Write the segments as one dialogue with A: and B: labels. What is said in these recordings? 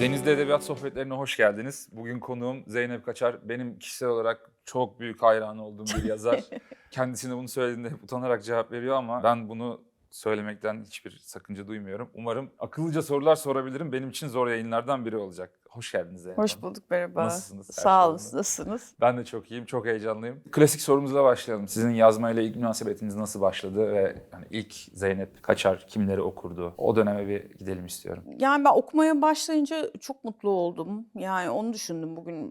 A: Denizli Edebiyat Sohbetlerine hoş geldiniz. Bugün konuğum Zeynep Kaçar. Benim kişisel olarak çok büyük hayranı olduğum bir yazar. Kendisine bunu söylediğinde hep utanarak cevap veriyor ama ben bunu söylemekten hiçbir sakınca duymuyorum. Umarım akıllıca sorular sorabilirim. Benim için zor yayınlardan biri olacak. Hoş geldiniz Zeynep
B: Hoş bulduk merhaba.
A: Nasılsınız? Her şey
B: Sağ olun.
A: yolunda?
B: Nasılsınız?
A: Ben de çok iyiyim, çok heyecanlıyım. Klasik sorumuzla başlayalım. Sizin yazmayla ilk münasebetiniz nasıl başladı ve hani ilk Zeynep Kaçar kimleri okurdu? O döneme bir gidelim istiyorum.
B: Yani ben okumaya başlayınca çok mutlu oldum. Yani onu düşündüm bugün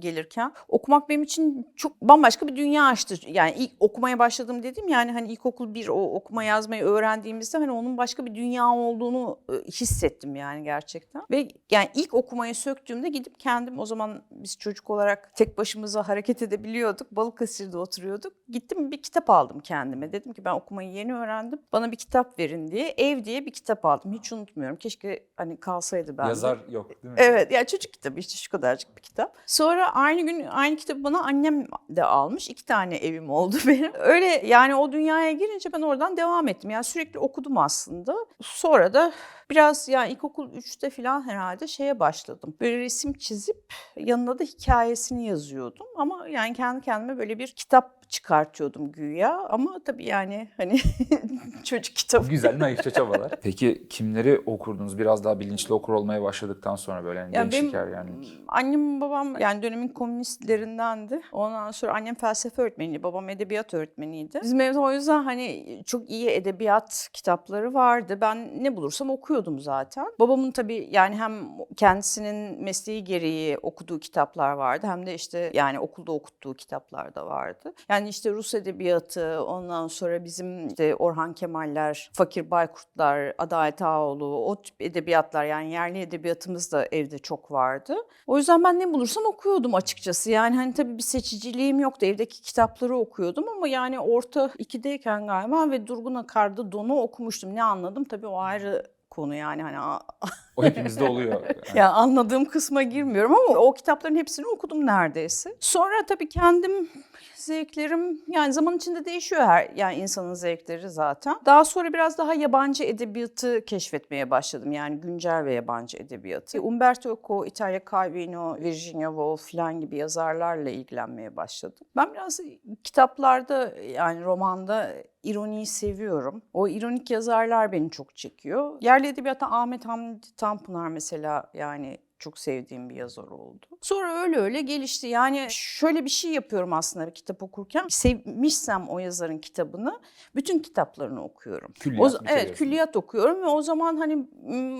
B: gelirken. Okumak benim için çok bambaşka bir dünya açtı. Yani ilk okumaya başladım dedim yani hani ilkokul bir o okuma yazmayı öğrendiğimizde hani onun başka bir dünya olduğunu e, hissettim yani gerçekten. Ve yani ilk okumayı söktüğümde gidip kendim o zaman biz çocuk olarak tek başımıza hareket edebiliyorduk. Balıkesir'de oturuyorduk. Gittim bir kitap aldım kendime. Dedim ki ben okumayı yeni öğrendim. Bana bir kitap verin diye. Ev diye bir kitap aldım. Hiç unutmuyorum. Keşke hani kalsaydı bende.
A: Yazar yok değil mi?
B: Evet yani çocuk kitabı işte şu kadarcık bir kitap. Sonra aynı gün aynı kitabı bana annem de almış. İki tane evim oldu benim. Öyle yani o dünyaya girince ben oradan devam ettim. Yani sürekli okudum aslında. Sonra da biraz yani ilkokul 3'te falan herhalde şeye başladım. Böyle resim çizip yanına da hikayesini yazıyordum. Ama yani kendi kendime böyle bir kitap çıkartıyordum güya. Ama tabii yani hani çocuk kitabı.
A: Güzel naifçe çabalar. Peki kimleri okurdunuz? Biraz daha bilinçli okur olmaya başladıktan sonra böyle yani
B: Ya
A: gençlik
B: benim
A: ergenlik.
B: annem babam yani dönemin komünistlerindendi. Ondan sonra annem felsefe öğretmeniydi, babam edebiyat öğretmeniydi. Bizim evde o yüzden hani çok iyi edebiyat kitapları vardı. Ben ne bulursam okuyordum zaten. Babamın tabii yani hem kendisinin mesleği gereği okuduğu kitaplar vardı hem de işte yani okulda okuttuğu kitaplar da vardı. Yani işte Rus edebiyatı, ondan sonra bizim işte Orhan Kemaller, Fakir Baykurtlar, Adalet Ağaoğlu o tip edebiyatlar yani yerli edebiyatımız da evde çok vardı. O yüzden ben ne bulursam okuyordum açıkçası. Yani hani tabii bir seçiciliğim yoktu. Evdeki kitapları okuyordum ama yani orta ikideyken galiba ve Durgun Akar'da Don'u okumuştum. Ne anladım? Tabii o ayrı konu yani hani
A: O hepimizde oluyor. Yani.
B: ya anladığım kısma girmiyorum ama o kitapların hepsini okudum neredeyse. Sonra tabii kendim zevklerim yani zaman içinde değişiyor her yani insanın zevkleri zaten. Daha sonra biraz daha yabancı edebiyatı keşfetmeye başladım. Yani güncel ve yabancı edebiyatı. Umberto Eco, Italia Calvino, Virginia Woolf falan gibi yazarlarla ilgilenmeye başladım. Ben biraz kitaplarda yani romanda ironiyi seviyorum. O ironik yazarlar beni çok çekiyor. Yerli edebiyatta Ahmet Hamdi Tanpınar mesela yani çok sevdiğim bir yazar oldu. Sonra öyle öyle gelişti. Yani şöyle bir şey yapıyorum aslında bir kitap okurken. Sevmişsem o yazarın kitabını bütün kitaplarını okuyorum.
A: Külliyat
B: O, evet külliyat okuyorum ve o zaman hani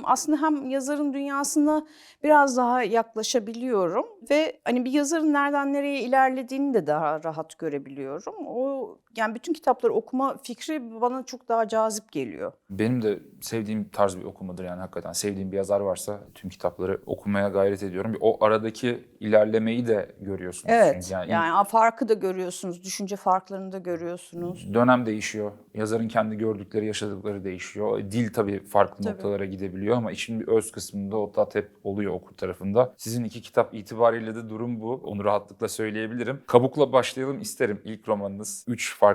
B: aslında hem yazarın dünyasına biraz daha yaklaşabiliyorum ve hani bir yazarın nereden nereye ilerlediğini de daha rahat görebiliyorum. O yani bütün kitapları okuma fikri bana çok daha cazip geliyor.
A: Benim de sevdiğim tarz bir okumadır yani hakikaten. Sevdiğim bir yazar varsa tüm kitapları okumaya gayret ediyorum. O aradaki ilerlemeyi de görüyorsunuz.
B: Evet. Yani,
A: Yani,
B: farkı da görüyorsunuz, düşünce farklarını da görüyorsunuz.
A: dönem değişiyor. Yazarın kendi gördükleri, yaşadıkları değişiyor. Dil tabii farklı
B: Tabii.
A: noktalara gidebiliyor ama işin bir öz kısmında o tat hep oluyor okur tarafında. Sizin iki kitap itibariyle de durum bu. Onu rahatlıkla söyleyebilirim. Kabuk'la başlayalım isterim. İlk romanınız. Üç farklı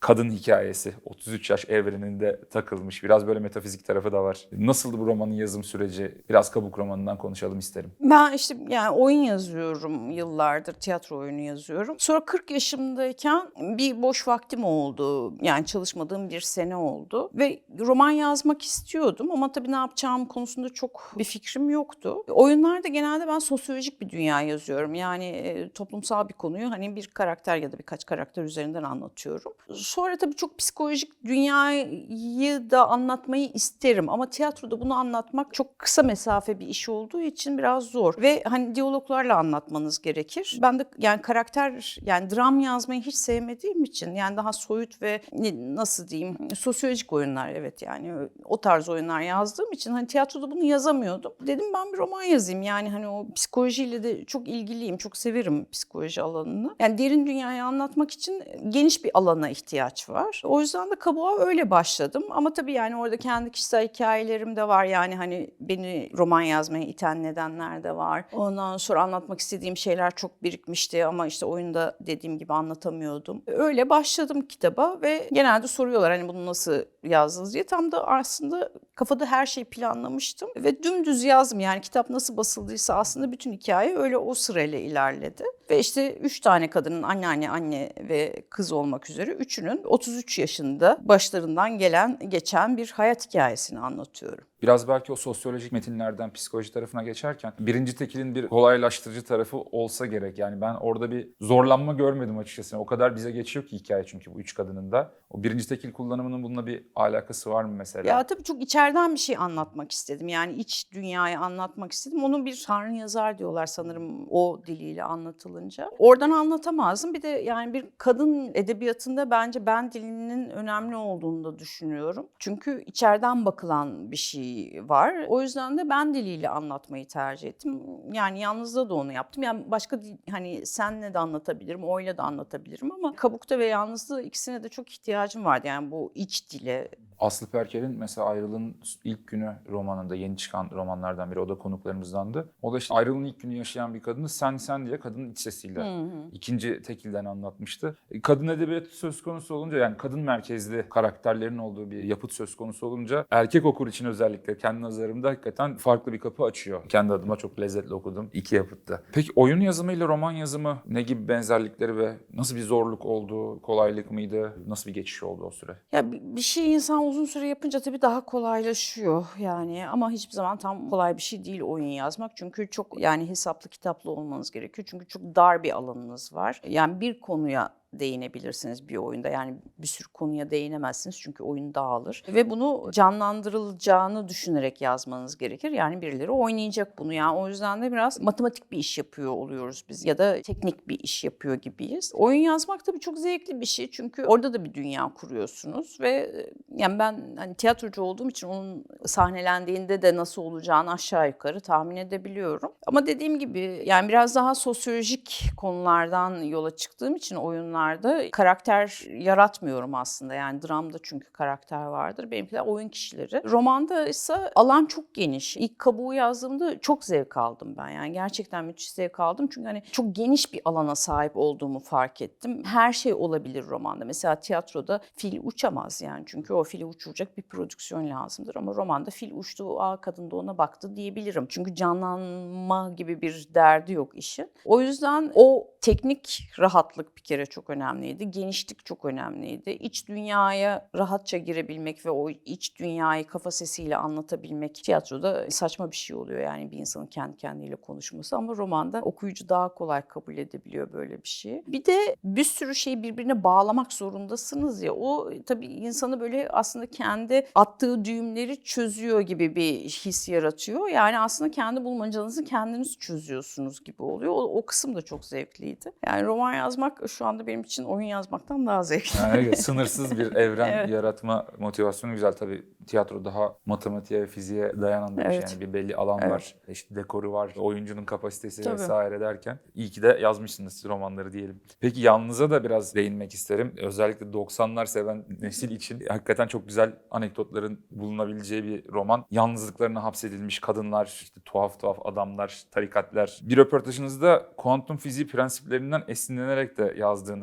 A: kadın hikayesi. 33 yaş evreninde takılmış. Biraz böyle metafizik tarafı da var. Nasıldı bu romanın yazım süreci? Biraz Kabuk romanından konuşalım isterim.
B: Ben işte yani oyun yazıyorum yıllardır, tiyatro oyunu yazıyorum. Sonra 40 yaşımdayken bir boş vaktim oldu. Yani çalışmadığım bir sene oldu. Ve roman yazmak istiyordum ama tabii ne yapacağım konusunda çok bir fikrim yoktu. Oyunlarda genelde ben sosyolojik bir dünya yazıyorum. Yani e, toplumsal bir konuyu hani bir karakter ya da birkaç karakter üzerinden anlatıyorum. Sonra tabii çok psikolojik dünyayı da anlatmayı isterim ama tiyatroda bunu anlatmak çok kısa mesafe bir iş olduğu için biraz zor ve hani diyaloglarla anlatmanız gerekir. Ben de yani karakter yani dram yazmayı hiç sevmediğim için yani daha soyut ve nasıl diyeyim sosyolojik oyunlar evet yani o tarz oyunlar yazdığım için hani tiyatroda bunu yazamıyordum. Dedim ben bir roman yazayım yani hani o psikolojiyle de çok ilgiliyim, çok severim psikoloji alanını. Yani derin dünyayı anlatmak için geniş bir alana ihtiyaç var. O yüzden de kabuğa öyle başladım. Ama tabii yani orada kendi kişisel hikayelerim de var. Yani hani beni roman yazmaya iten nedenler de var. Ondan sonra anlatmak istediğim şeyler çok birikmişti ama işte oyunda dediğim gibi anlatamıyordum. Öyle başladım kitaba ve genelde soruyorlar hani bunu nasıl yazdınız diye. Tam da aslında Kafada her şeyi planlamıştım ve dümdüz yazdım. Yani kitap nasıl basıldıysa aslında bütün hikaye öyle o sırayla ilerledi. Ve işte üç tane kadının anneanne, anne ve kız olmak üzere üçünün 33 yaşında başlarından gelen, geçen bir hayat hikayesini anlatıyorum.
A: Biraz belki o sosyolojik metinlerden psikoloji tarafına geçerken birinci tekilin bir kolaylaştırıcı tarafı olsa gerek. Yani ben orada bir zorlanma görmedim açıkçası. O kadar bize geçiyor ki hikaye çünkü bu üç kadının da. O birinci tekil kullanımının bununla bir alakası var mı mesela?
B: Ya tabii çok içeriden bir şey anlatmak istedim. Yani iç dünyayı anlatmak istedim. Onu bir tanrı yazar diyorlar sanırım o diliyle anlatılınca. Oradan anlatamazdım. Bir de yani bir kadın edebiyatında bence ben dilinin önemli olduğunu da düşünüyorum. Çünkü içeriden bakılan bir şey var. O yüzden de ben diliyle anlatmayı tercih ettim. Yani yalnızda da onu yaptım. Yani başka hani senle de anlatabilirim, oyla da anlatabilirim ama kabukta ve yalnızda ikisine de çok ihtiyacım vardı. Yani bu iç dile,
A: Aslı Perker'in mesela Ayrılığın ilk günü romanında yeni çıkan romanlardan biri. O da konuklarımızdandı. O da işte Ayrılığın ilk günü yaşayan bir kadını sen sen diye kadının iç sesiyle ikinci tekilden anlatmıştı. E, Kadın edebiyatı söz konusu olunca yani kadın merkezli karakterlerin olduğu bir yapıt söz konusu olunca erkek okur için özellikle kendi nazarımda hakikaten farklı bir kapı açıyor. Kendi adıma çok lezzetli okudum iki yapıtta. Peki oyun yazımı ile roman yazımı ne gibi benzerlikleri ve nasıl bir zorluk oldu, kolaylık mıydı, nasıl bir geçiş oldu o süre?
B: Ya bi- bir şey insan uzun süre yapınca tabii daha kolaylaşıyor yani ama hiçbir zaman tam kolay bir şey değil oyun yazmak. Çünkü çok yani hesaplı kitaplı olmanız gerekiyor. Çünkü çok dar bir alanınız var. Yani bir konuya değinebilirsiniz bir oyunda. Yani bir sürü konuya değinemezsiniz çünkü oyun dağılır. Ve bunu canlandırılacağını düşünerek yazmanız gerekir. Yani birileri oynayacak bunu. Yani o yüzden de biraz matematik bir iş yapıyor oluyoruz biz ya da teknik bir iş yapıyor gibiyiz. Oyun yazmak tabii çok zevkli bir şey çünkü orada da bir dünya kuruyorsunuz ve e, yani ben hani tiyatrocu olduğum için onun sahnelendiğinde de nasıl olacağını aşağı yukarı tahmin edebiliyorum. Ama dediğim gibi yani biraz daha sosyolojik konulardan yola çıktığım için oyunlarda karakter yaratmıyorum aslında. Yani dramda çünkü karakter vardır. Benimkiler oyun kişileri. Romanda ise alan çok geniş. İlk kabuğu yazdığımda çok zevk aldım ben. Yani gerçekten müthiş zevk aldım. Çünkü hani çok geniş bir alana sahip olduğumu fark ettim. Her şey olabilir romanda. Mesela tiyatroda fil uçamaz yani. Çünkü o fili uçuracak bir prodüksiyon lazımdır. Ama romanda fil uçtu, aa kadın da ona baktı diyebilirim. Çünkü canlanma gibi bir derdi yok işin. O yüzden o teknik rahatlık bir kere çok önemliydi. Genişlik çok önemliydi. İç dünyaya rahatça girebilmek ve o iç dünyayı kafa sesiyle anlatabilmek tiyatroda saçma bir şey oluyor. Yani bir insanın kendi kendiyle konuşması ama romanda okuyucu daha kolay kabul edebiliyor böyle bir şeyi. Bir de bir sürü şeyi birbirine bağlamak zorundasınız ya. O tabii insanı böyle aslında kendi attığı düğümleri çözüyor gibi bir his yaratıyor. Yani aslında kendi bulmacanızı kendiniz çözüyorsunuz gibi oluyor. O, o kısım da çok zevkliydi. Yani roman yazmak şu anda benim için oyun yazmaktan daha zevkli.
A: Yani evet, sınırsız bir evren
B: Evet.
A: yaratma motivasyonu güzel. Tabii tiyatro daha matematiğe ve fiziğe dayanan bir şey.
B: Evet.
A: Yani bir belli alan
B: Evet.
A: var. İşte dekoru var, oyuncunun kapasitesi
B: Tabii.
A: vesaire derken iyi ki de yazmışsınız romanları diyelim. Peki yalnız'a da biraz değinmek isterim. Özellikle 90'lar seven nesil için hakikaten çok güzel anekdotların bulunabileceği bir roman. Yalnızlıklarına hapsedilmiş kadınlar, işte tuhaf tuhaf adamlar, tarikatlar. Bir röportajınızda kuantum fiziği prensiplerinden esinlenerek de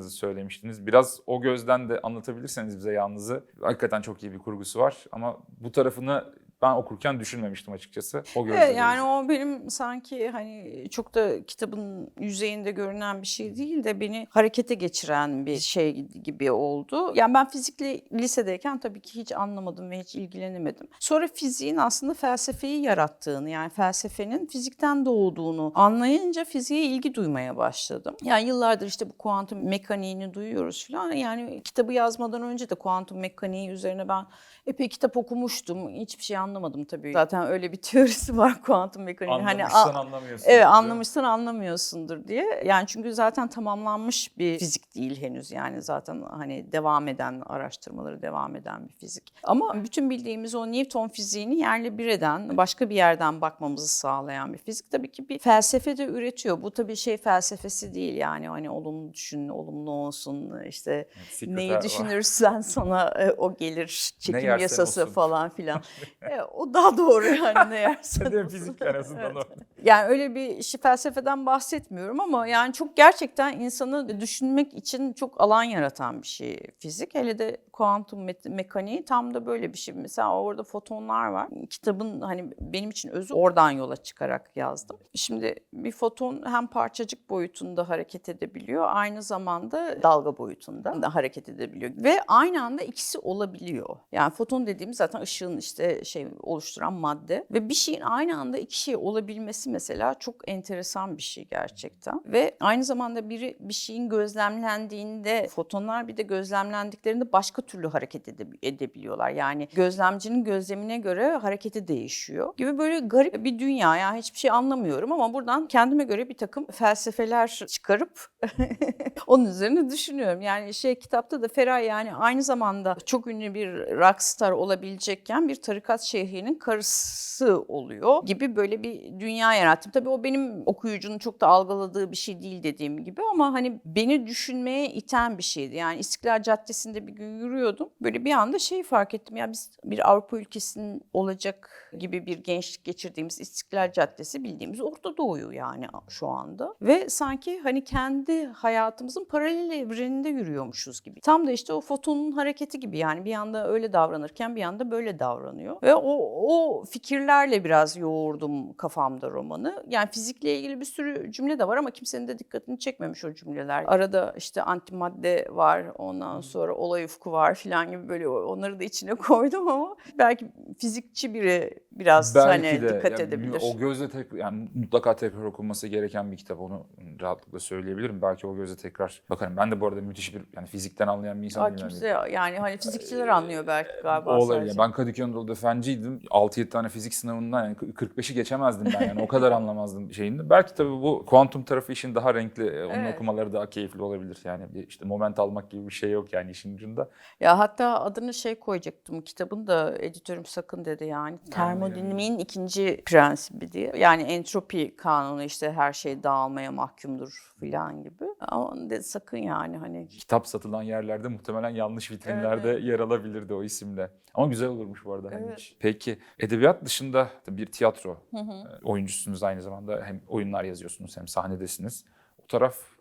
A: yazdığınızı söylemiştiniz. Biraz o gözden de anlatabilirseniz bize yalnızı. Hakikaten çok iyi bir kurgusu var ama bu tarafını ben okurken düşünmemiştim açıkçası. O gözle
B: Evet, yani o benim sanki hani çok da kitabın yüzeyinde görünen bir şey değil de beni harekete geçiren bir şey gibi oldu. Yani ben fizikle lisedeyken tabii ki hiç anlamadım ve hiç ilgilenemedim. Sonra fiziğin aslında felsefeyi yarattığını yani felsefenin fizikten doğduğunu anlayınca fiziğe ilgi duymaya başladım. Yani yıllardır işte bu kuantum mekaniğini duyuyoruz falan. Yani kitabı yazmadan önce de kuantum mekaniği üzerine ben epey kitap okumuştum. Hiçbir şey anlamadım tabii. Zaten öyle bir teorisi var kuantum mekaniği. Hani
A: Anlamışsan
B: a-
A: anlamıyorsun.
B: Evet anlamışsan anlamıyorsundur diye. Yani çünkü zaten tamamlanmış bir fizik değil henüz. Yani zaten hani devam eden araştırmaları devam eden bir fizik. Ama bütün bildiğimiz o Newton fiziğini yerle bir eden, başka bir yerden bakmamızı sağlayan bir fizik tabii ki bir felsefe de üretiyor. Bu tabii şey felsefesi değil yani hani olumlu düşün, olumlu olsun işte neyi
A: var.
B: düşünürsen sana e, o gelir çekim yasası
A: olsun.
B: falan filan. O daha doğru yani ne yersen
A: Değil. Fizik en azından
B: Evet.
A: o.
B: Yani öyle bir şey felsefeden bahsetmiyorum ama yani çok gerçekten insanı düşünmek için çok alan yaratan bir şey fizik. Hele de kuantum me- mekaniği tam da böyle bir şey. Mesela orada fotonlar var. Kitabın hani benim için özü oradan yola çıkarak yazdım. Şimdi bir foton hem parçacık boyutunda hareket edebiliyor, aynı zamanda dalga boyutunda da hareket edebiliyor ve aynı anda ikisi olabiliyor. Yani foton dediğimiz zaten ışığın işte şey oluşturan madde ve bir şeyin aynı anda iki şey olabilmesi mesela çok enteresan bir şey gerçekten. Ve aynı zamanda biri bir şeyin gözlemlendiğinde fotonlar bir de gözlemlendiklerinde başka türlü hareket ede- edebiliyorlar. Yani gözlemcinin gözlemine göre hareketi değişiyor gibi böyle garip bir dünya. Yani hiçbir şey anlamıyorum ama buradan kendime göre bir takım felsefeler çıkarıp onun üzerine düşünüyorum. Yani şey kitapta da Feray yani aynı zamanda çok ünlü bir rockstar olabilecekken bir tarikat şeyhinin karısı oluyor gibi böyle bir dünya yarattım. Tabii o benim okuyucunun çok da algıladığı bir şey değil dediğim gibi ama hani beni düşünmeye iten bir şeydi. Yani İstiklal Caddesi'nde bir gün yürüyordum. Böyle bir anda şey fark ettim ya biz bir Avrupa ülkesinin olacak gibi bir gençlik geçirdiğimiz İstiklal Caddesi bildiğimiz Orta Doğu'yu yani şu anda. Ve sanki hani kendi hayatımızın paralel evreninde yürüyormuşuz gibi. Tam da işte o fotonun hareketi gibi yani bir anda öyle davranırken bir anda böyle davranıyor. Ve o, o fikirlerle biraz yoğurdum kafamda romanı. Yani fizikle ilgili bir sürü cümle de var ama kimsenin de dikkatini çekmemiş o cümleler. Arada işte antimadde var, ondan sonra olay ufku var filan gibi böyle onları da içine koydum ama belki fizikçi biri biraz hani dikkat
A: yani
B: edebilir.
A: O gözle tek yani mutlaka tekrar okunması gereken bir kitap onu rahatlıkla söyleyebilirim. Belki o gözle tekrar bakarım. Ben de bu arada müthiş bir yani fizikten anlayan bir insan değilim.
B: kimse yani hani fizikçiler anlıyor belki galiba
A: olabilir.
B: sadece.
A: Ben Kadıköy Anadolu'da fenciydim. 6-7 tane fizik sınavından yani 45'i geçemezdim ben yani. O kadar anlamazdım şeyini. Belki tabii bu kuantum tarafı işin daha renkli, e, onun
B: Evet.
A: okumaları daha keyifli olabilir. Yani bir işte moment almak gibi bir şey yok yani işin ucunda.
B: Ya hatta adını şey koyacaktım kitabın da editörüm sakın dedi yani. Termodinamiğin ikinci prensibi diye. Yani entropi kanunu işte her şey dağılmaya mahkumdur filan gibi. Ama dedi sakın yani hani.
A: Kitap satılan yerlerde muhtemelen yanlış vitrinlerde
B: Evet,
A: yer alabilirdi o isimle. Ama güzel olurmuş bu arada. hani
B: Evet.
A: hiç. Peki edebiyat dışında bir tiyatro e, oyuncusunuz aynı zamanda. Hem oyunlar yazıyorsunuz hem sahnedesiniz. O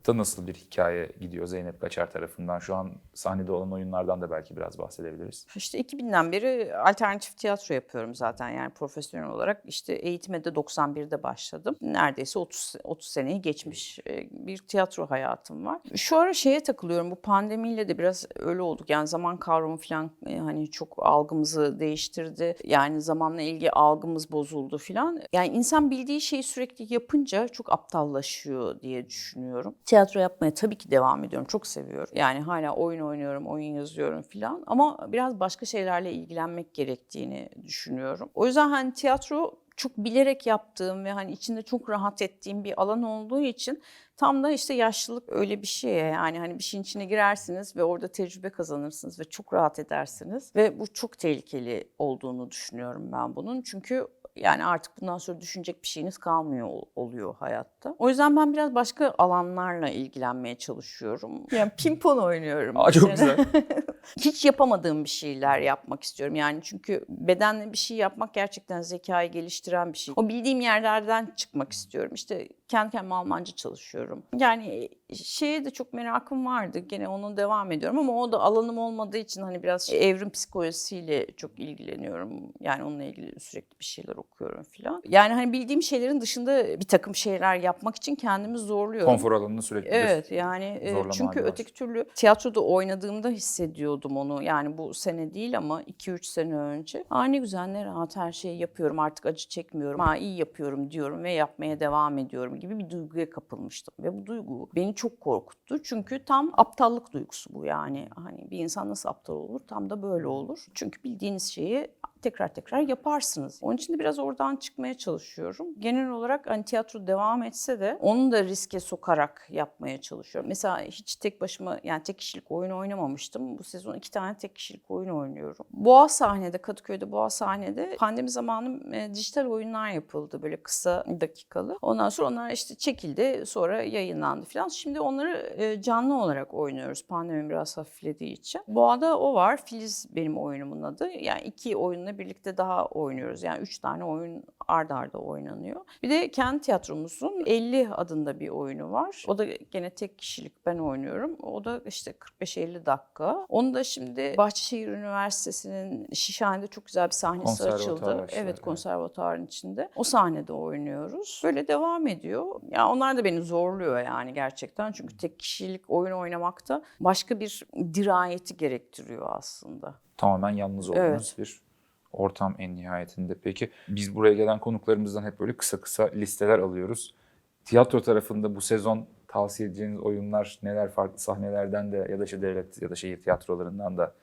A: tarafta nasıl bir hikaye gidiyor Zeynep Kaçar tarafından? Şu an sahnede olan oyunlardan da belki biraz bahsedebiliriz.
B: İşte 2000'den beri alternatif tiyatro yapıyorum zaten yani profesyonel olarak. İşte eğitime de 91'de başladım. Neredeyse 30 30 seneyi geçmiş e, bir tiyatro hayatım var. Şu ara şeye takılıyorum. Bu pandemiyle de biraz öyle olduk. Yani zaman kavramı falan e, hani çok algımızı değiştirdi. Yani zamanla ilgili algımız bozuldu falan. Yani insan bildiği şeyi sürekli yapınca çok aptallaşıyor diye düşünüyorum. Tiyatro yapmaya tabii ki devam ediyorum. Çok seviyorum. Yani hala oyun oynuyorum, oyun yazıyorum falan. Ama biraz başka şeylerle ilgilenmek gerektiğini düşünüyorum. O yüzden hani tiyatro çok bilerek yaptığım ve hani içinde çok rahat ettiğim bir alan olduğu için tam da işte yaşlılık öyle bir şey yani hani bir şeyin içine girersiniz ve orada tecrübe kazanırsınız ve çok rahat edersiniz ve bu çok tehlikeli olduğunu düşünüyorum ben bunun çünkü yani artık bundan sonra düşünecek bir şeyiniz kalmıyor ol- oluyor hayatta. O yüzden ben biraz başka alanlarla ilgilenmeye çalışıyorum. Yani pimpon oynuyorum.
A: Aa, çok güzel.
B: Hiç yapamadığım bir şeyler yapmak istiyorum. Yani çünkü bedenle bir şey yapmak gerçekten zekayı geliştiren bir şey. O bildiğim yerlerden çıkmak istiyorum. İşte kendi kendime Almanca çalışıyorum. Yani şeye de çok merakım vardı. Gene onun devam ediyorum ama o da alanım olmadığı için hani biraz evrim psikolojisiyle çok ilgileniyorum. Yani onunla ilgili sürekli bir şeyler okuyorum falan. Yani hani bildiğim şeylerin dışında bir takım şeyler yapmak için kendimi zorluyorum.
A: Konfor alanını sürekli
B: Evet yani e, çünkü öteki türlü tiyatroda oynadığımda hissediyordum onu. Yani bu sene değil ama 2-3 sene önce. Aa ne güzel ne rahat her şeyi yapıyorum artık acı çekmiyorum. Ha iyi yapıyorum diyorum ve yapmaya devam ediyorum gibi bir duyguya kapılmıştım. Ve bu duygu beni çok korkuttu. Çünkü tam aptallık duygusu bu yani. Hani bir insan nasıl aptal olur? Tam da böyle olur. Çünkü bildiğiniz şeyi tekrar tekrar yaparsınız. Onun için de biraz oradan çıkmaya çalışıyorum. Genel olarak hani tiyatro devam etse de onu da riske sokarak yapmaya çalışıyorum. Mesela hiç tek başıma yani tek kişilik oyun oynamamıştım. Bu sezon iki tane tek kişilik oyun oynuyorum. Boğa sahnede, Kadıköy'de Boğa sahnede pandemi zamanı e, dijital oyunlar yapıldı böyle kısa dakikalı. Ondan sonra onlar işte çekildi sonra yayınlandı falan. Şimdi onları e, canlı olarak oynuyoruz pandemi biraz hafiflediği için. Boğa'da o var. Filiz benim oyunumun adı. Yani iki oyunla oyuncularına birlikte daha oynuyoruz. Yani üç tane oyun ard arda oynanıyor. Bir de kendi tiyatromuzun 50 adında bir oyunu var. O da gene tek kişilik ben oynuyorum. O da işte 45-50 dakika. Onu da şimdi Bahçeşehir Üniversitesi'nin Şişhane'de çok güzel bir sahnesi açıldı. Evet konservatuarın içinde. O sahnede oynuyoruz. Böyle devam ediyor. Ya onlar da beni zorluyor yani gerçekten. Çünkü tek kişilik oyun oynamakta başka bir dirayeti gerektiriyor aslında.
A: Tamamen yalnız olduğunuz
B: Evet.
A: bir ortam en nihayetinde. Peki biz buraya gelen konuklarımızdan hep böyle kısa kısa listeler alıyoruz. Tiyatro tarafında bu sezon tavsiye edeceğiniz oyunlar neler farklı sahnelerden de ya da işte devlet ya da şehir tiyatrolarından da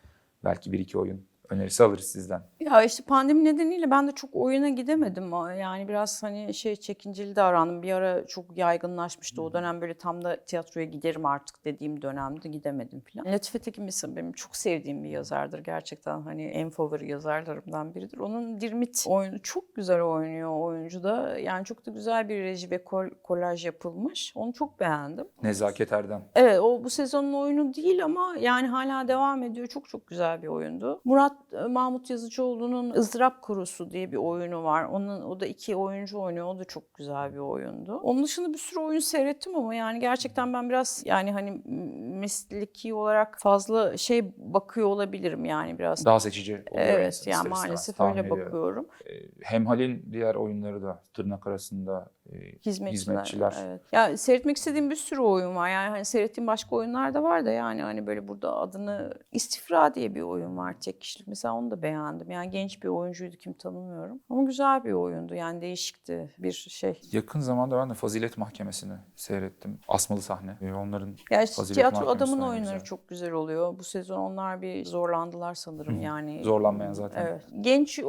A: belki bir iki oyun önerisi alırız sizden.
B: Ya işte pandemi nedeniyle ben de çok oyuna gidemedim. Yani biraz hani şey çekinceli davrandım. Bir ara çok yaygınlaşmıştı. O dönem böyle tam da tiyatroya giderim artık dediğim dönemde gidemedim falan. Latife Tekin mesela benim çok sevdiğim bir yazardır. Gerçekten hani en favori yazarlarımdan biridir. Onun Dirmit oyunu çok güzel oynuyor oyuncu da. Yani çok da güzel bir reji ve kol- kolaj yapılmış. Onu çok beğendim.
A: Nezaket Erdem.
B: Evet o bu sezonun oyunu değil ama yani hala devam ediyor. Çok çok güzel bir oyundu. Murat Mahmut Yazıcıoğlu'nun Izdırap Kurusu diye bir oyunu var. Onun o da iki oyuncu oynuyor. O da çok güzel bir oyundu. Onun dışında bir sürü oyun seyrettim ama yani gerçekten ben biraz yani hani mesleki olarak fazla şey bakıyor olabilirim yani biraz.
A: Daha seçici oluyor
B: Evet yani maalesef öyle bakıyorum.
A: Ee, Hemhal'in diğer oyunları da tırnak arasında
B: Hizmetçiler.
A: hizmetçiler.
B: Evet. Ya seyretmek istediğim bir sürü oyun var. Yani hani seyrettiğim başka oyunlar da var da yani hani böyle burada adını İstifra diye bir oyun var tek kişilik. Mesela onu da beğendim. Yani genç bir oyuncuydu kim tanımıyorum. Ama güzel bir oyundu. Yani değişikti bir şey.
A: Yakın zamanda ben de Fazilet Mahkemesi'ni seyrettim. Asmalı sahne. Ee, Onların
B: Ya işte
A: Fazilet
B: tiyatro adamın oyunları
A: güzel.
B: çok güzel oluyor. Bu sezon onlar bir zorlandılar sanırım yani.
A: zorlanmayan zaten.
B: Evet. Genç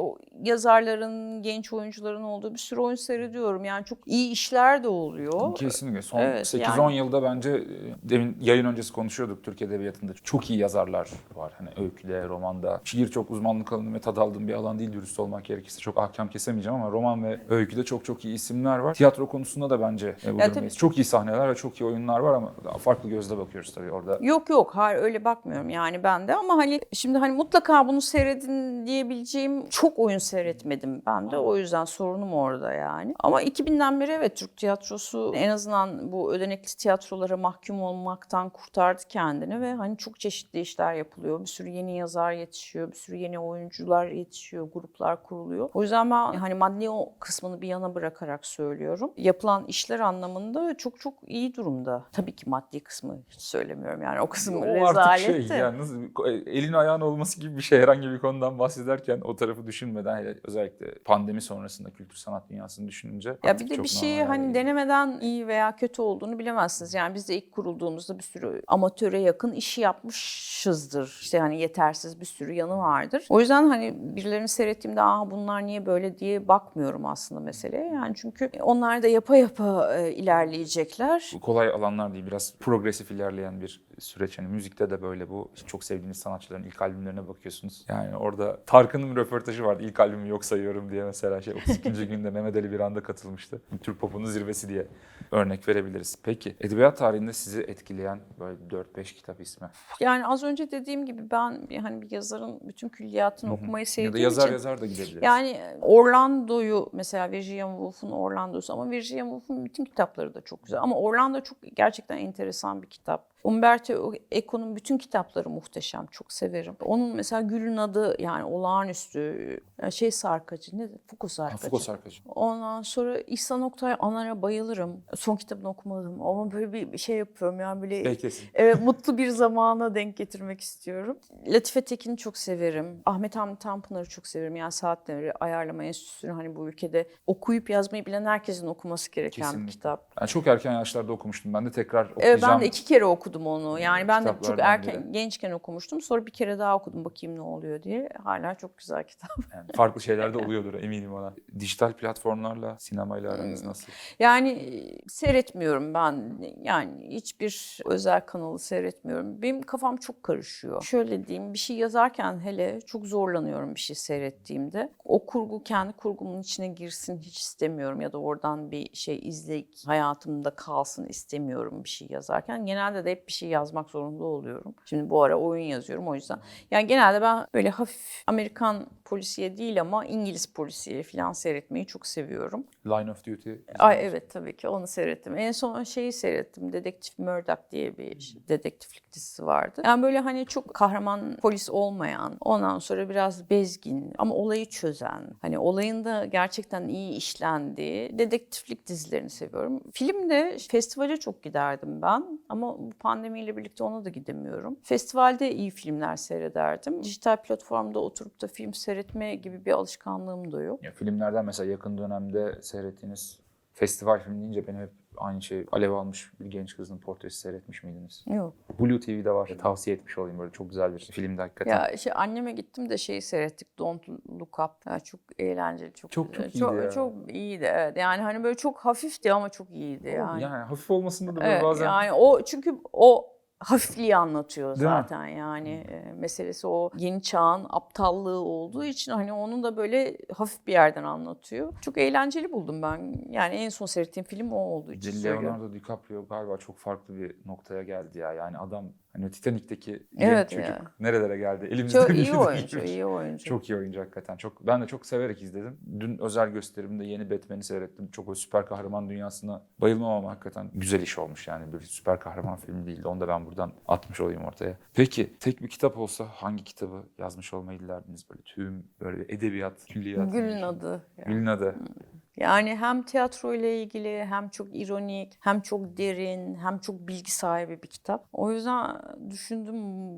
B: yazarların, genç oyuncuların olduğu bir sürü oyun seyrediyorum. Yani çok iyi işler de oluyor.
A: Kesinlikle. Son
B: Evet,
A: 8-10
B: yani-
A: yılda bence e, demin yayın öncesi konuşuyorduk Türk Edebiyatı'nda. Çok iyi yazarlar var. Hani öyküde, romanda. Şiir çok uzmanlık alanım ve tad aldığım bir alan değil dürüst olmak gerekirse. Çok ahkam kesemeyeceğim ama roman ve öyküde çok çok iyi isimler var. Tiyatro konusunda da bence e, bu
B: Ya
A: durumdayız. Çok iyi sahneler ve çok iyi oyunlar var ama farklı gözle bakıyoruz tabii orada.
B: Yok yok hayır öyle bakmıyorum yani ben de ama hani şimdi hani mutlaka bunu seyredin diyebileceğim çok oyun seyretmedim ben de o yüzden sorunum orada yani. Ama 2000'den beri evet Türk tiyatrosu en azından bu ödenekli tiyatrolara mahkum olmaktan kurtardı kendini ve hani çok çeşitli işler yapılıyor. Bir sürü yeni yazar yetişiyor, bir sürü yeni oyuncular yetişiyor, gruplar kuruluyor. O yüzden ben hani maddi o kısmını bir yana bırakarak söylüyorum. Yapılan işler anlamında çok çok iyi durumda. Tabii ki maddi kısmı hiç söylemiyorum yani o kısım
A: O
B: rezalet
A: artık şey yani elin ayağın olması gibi bir şey herhangi bir konudan bahsederken o tarafı düşünmeden hele özellikle pandemi sonrasında kültür sanat dünyasını düşününce
B: Ya bir de
A: çok
B: bir şeyi hani denemeden iyi veya kötü olduğunu bilemezsiniz. Yani biz de ilk kurulduğumuzda bir sürü amatöre yakın işi yapmışızdır. İşte hani yetersiz bir sürü yanı vardır. O yüzden hani birilerini seyrettiğimde Aa, bunlar niye böyle diye bakmıyorum aslında meseleye. Yani çünkü onlar da yapa yapa e, ilerleyecekler.
A: Bu kolay alanlar değil. Biraz progresif ilerleyen bir süreç. Hani müzikte de böyle bu. Çok sevdiğiniz sanatçıların ilk albümlerine bakıyorsunuz. Yani orada Tarkan'ın röportajı vardı. İlk albümü yok sayıyorum diye mesela şey 32. günde Mehmet Ali bir anda katılmıştı. Türk popunun zirvesi diye örnek verebiliriz. Peki edebiyat tarihinde sizi etkileyen böyle 4-5 kitap ismi.
B: Yani az önce dediğim gibi ben hani bir yazarın bütün külliyatını okumayı
A: Ya
B: sevdiğim
A: da yazar
B: için
A: yazar da gidebiliriz.
B: Yani Orlando'yu mesela Virginia Woolf'un Orlando'su ama Virginia Woolf'un bütün kitapları da çok güzel. Ama Orlando çok gerçekten enteresan bir kitap. Umberto Eco'nun bütün kitapları muhteşem. Çok severim. Onun mesela Gül'ün adı yani olağanüstü yani şey sarkacı ne?
A: Ha,
B: sarkacı.
A: Foucault Sarkacı.
B: Ondan sonra İhsan Oktay Anar'a bayılırım. Son kitabını okumadım ama böyle bir şey yapıyorum yani böyle
A: Beklesin.
B: Evet, mutlu bir zamana denk getirmek istiyorum. Latife Tekin'i çok severim. Ahmet Hamdi Tanpınar'ı çok severim. Yani Saatleri Ayarlama Enstitüsü'nü hani bu ülkede okuyup yazmayı bilen herkesin okuması gereken
A: Kesinlikle.
B: bir kitap.
A: Ben çok erken yaşlarda okumuştum. Ben de tekrar okuyacağım.
B: ben de iki kere okudum onu. Yani ben de çok erken,
A: biri.
B: gençken okumuştum. Sonra bir kere daha okudum bakayım ne oluyor diye. Hala çok güzel kitap.
A: Yani farklı şeyler de oluyordur eminim ona. Dijital platformlarla sinemayla aranız
B: Hmm.
A: nasıl?
B: Yani e, seyretmiyorum ben. Yani hiçbir özel kanalı seyretmiyorum. Benim kafam çok karışıyor. Şöyle diyeyim bir şey yazarken hele çok zorlanıyorum bir şey seyrettiğimde. O kurgu kendi kurgumun içine girsin hiç istemiyorum ya da oradan bir şey izleyip hayatımda kalsın istemiyorum bir şey yazarken. Genelde de hep hep bir şey yazmak zorunda oluyorum. Şimdi bu ara oyun yazıyorum o yüzden. Yani genelde ben böyle hafif Amerikan polisiye değil ama İngiliz polisiye falan seyretmeyi çok seviyorum.
A: Line of Duty.
B: Ay evet tabii ki onu seyrettim. En son şeyi seyrettim. Dedektif Murdoch diye bir dedektiflik dizisi vardı. Yani böyle hani çok kahraman polis olmayan, ondan sonra biraz bezgin ama olayı çözen, hani olayın da gerçekten iyi işlendiği dedektiflik dizilerini seviyorum. Filmde festivale çok giderdim ben ama bu pandemiyle birlikte ona da gidemiyorum. Festivalde iyi filmler seyrederdim. Dijital platformda oturup da film seyretme gibi bir alışkanlığım da yok.
A: Ya, filmlerden mesela yakın dönemde seyrettiğiniz festival film deyince benim hep aynı şey alev almış bir genç kızın portresi seyretmiş miydiniz?
B: Yok.
A: Blue TV'de var. Tavsiye etmiş olayım böyle çok güzel bir filmdi hakikaten.
B: Ya şey anneme gittim de şeyi seyrettik Don't Look Up. Ya çok eğlenceli, çok
A: Çok- çok
B: güzel.
A: iyiydi ya.
B: Çok iyiydi evet. Yani hani böyle çok hafifti ama çok iyiydi yani.
A: Yani hafif olmasında da böyle
B: evet,
A: bazen
B: yani o çünkü o hafifliği anlatıyor
A: Değil mi?
B: zaten yani e, meselesi o yeni çağın aptallığı olduğu için hani onun da böyle hafif bir yerden anlatıyor. Çok eğlenceli buldum ben. Yani en son seyrettiğim film o olduğu için söylüyorum.
A: Leonardo DiCaprio galiba çok farklı bir noktaya geldi ya. Yani adam hani Titanic'teki genç
B: Evet
A: çocuk
B: ya.
A: nerelere geldi? Elimizde
B: Çok
A: bir
B: iyi oyuncu,
A: değil.
B: iyi oyuncu.
A: Çok iyi oyuncu hakikaten. Çok ben de çok severek izledim. Dün özel gösterimde yeni Batman'i seyrettim. Çok o süper kahraman dünyasına bayılmam ama hakikaten güzel iş olmuş yani. Bir süper kahraman filmi değildi. Onu da ben buradan atmış olayım ortaya. Peki tek bir kitap olsa hangi kitabı yazmış olmayı dilerdiniz böyle tüm böyle edebiyat, külliyat.
B: Gül'ün adı.
A: Gül'ün adı.
B: Yani hem tiyatro ile ilgili hem çok ironik, hem çok derin, hem çok bilgi sahibi bir kitap. O yüzden düşündüm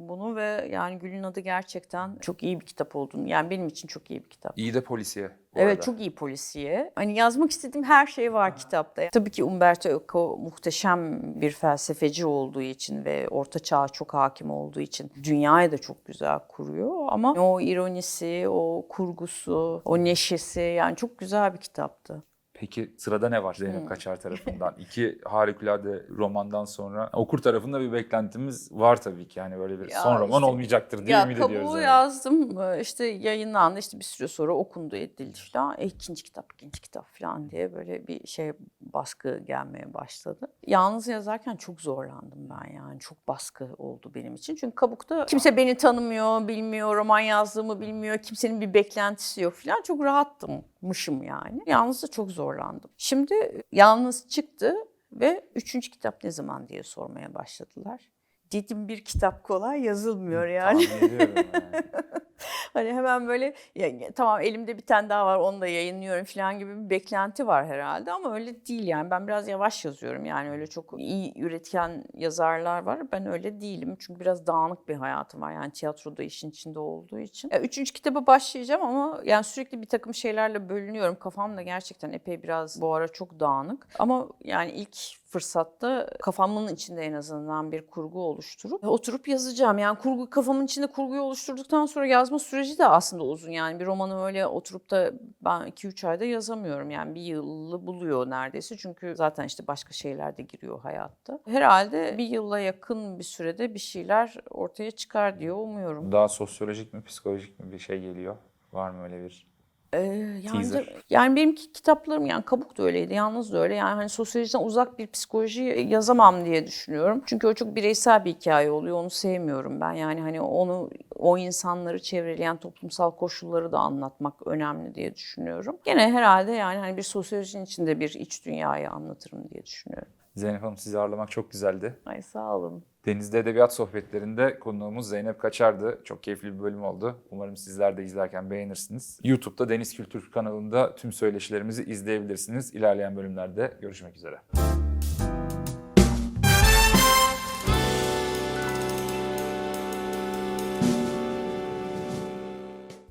B: bunu ve yani Gül'ün adı gerçekten çok iyi bir kitap olduğunu. Yani benim için çok iyi bir kitap.
A: İyi de polisiye.
B: Evet
A: arada.
B: çok iyi polisiye. Hani yazmak istediğim her şey var kitapta. Tabii ki Umberto Eco muhteşem bir felsefeci olduğu için ve orta çağa çok hakim olduğu için dünyayı da çok güzel kuruyor. Ama o ironisi, o kurgusu, o neşesi yani çok güzel bir kitaptı.
A: Peki sırada ne var Zeynep Kaçar tarafından? İki harikulade romandan sonra okur tarafında bir beklentimiz var tabii ki. Yani böyle bir
B: Ya
A: son roman
B: işte-
A: olmayacaktır diye
B: Ya
A: ümit ediyoruz.
B: kabuğu
A: yani.
B: yazdım Ee, işte yayınlandı işte bir süre sonra okundu edildi falan. E, ikinci kitap ikinci kitap falan diye böyle bir şey baskı gelmeye başladı. Yalnız yazarken çok zorlandım ben yani çok baskı oldu benim için. Çünkü kabukta kimse beni tanımıyor, bilmiyor, roman yazdığımı bilmiyor, kimsenin bir beklentisi yok falan. Çok rahattımmışım yani. Yalnız da çok zorlandım. Şimdi yalnız çıktı ve üçüncü kitap ne zaman diye sormaya başladılar. Dedim bir kitap kolay yazılmıyor yani.
A: Tahmin ediyorum yani.
B: Hani hemen böyle ya, tamam elimde bir tane daha var onu da yayınlıyorum falan gibi bir beklenti var herhalde ama öyle değil yani ben biraz yavaş yazıyorum yani öyle çok iyi üretken yazarlar var ben öyle değilim çünkü biraz dağınık bir hayatım var yani tiyatroda işin içinde olduğu için. Ya, üçüncü kitaba başlayacağım ama yani sürekli bir takım şeylerle bölünüyorum kafam da gerçekten epey biraz bu ara çok dağınık ama yani ilk fırsatta kafamın içinde en azından bir kurgu oluşturup oturup yazacağım. Yani kurgu kafamın içinde kurguyu oluşturduktan sonra yazma süreci de aslında uzun. Yani bir romanı öyle oturup da ben 2-3 ayda yazamıyorum. Yani bir yılı buluyor neredeyse. Çünkü zaten işte başka şeyler de giriyor hayatta. Herhalde bir yıla yakın bir sürede bir şeyler ortaya çıkar diye umuyorum.
A: Daha sosyolojik mi, psikolojik mi bir şey geliyor? Var mı öyle bir?
B: Ee, yani,
A: Teaser.
B: de- yani benimki kitaplarım yani kabuk da öyleydi, yalnız da öyle. Yani hani sosyolojiden uzak bir psikoloji yazamam diye düşünüyorum. Çünkü o çok bireysel bir hikaye oluyor. Onu sevmiyorum ben. Yani hani onu o insanları çevreleyen toplumsal koşulları da anlatmak önemli diye düşünüyorum. Gene herhalde yani hani bir sosyolojinin içinde bir iç dünyayı anlatırım diye düşünüyorum.
A: Zeynep Hanım sizi ağırlamak çok güzeldi.
B: Ay sağ olun.
A: Denizde Edebiyat Sohbetlerinde konuğumuz Zeynep Kaçar'dı. Çok keyifli bir bölüm oldu. Umarım sizler de izlerken beğenirsiniz. YouTube'da Deniz Kültür kanalında tüm söyleşilerimizi izleyebilirsiniz. İlerleyen bölümlerde görüşmek üzere.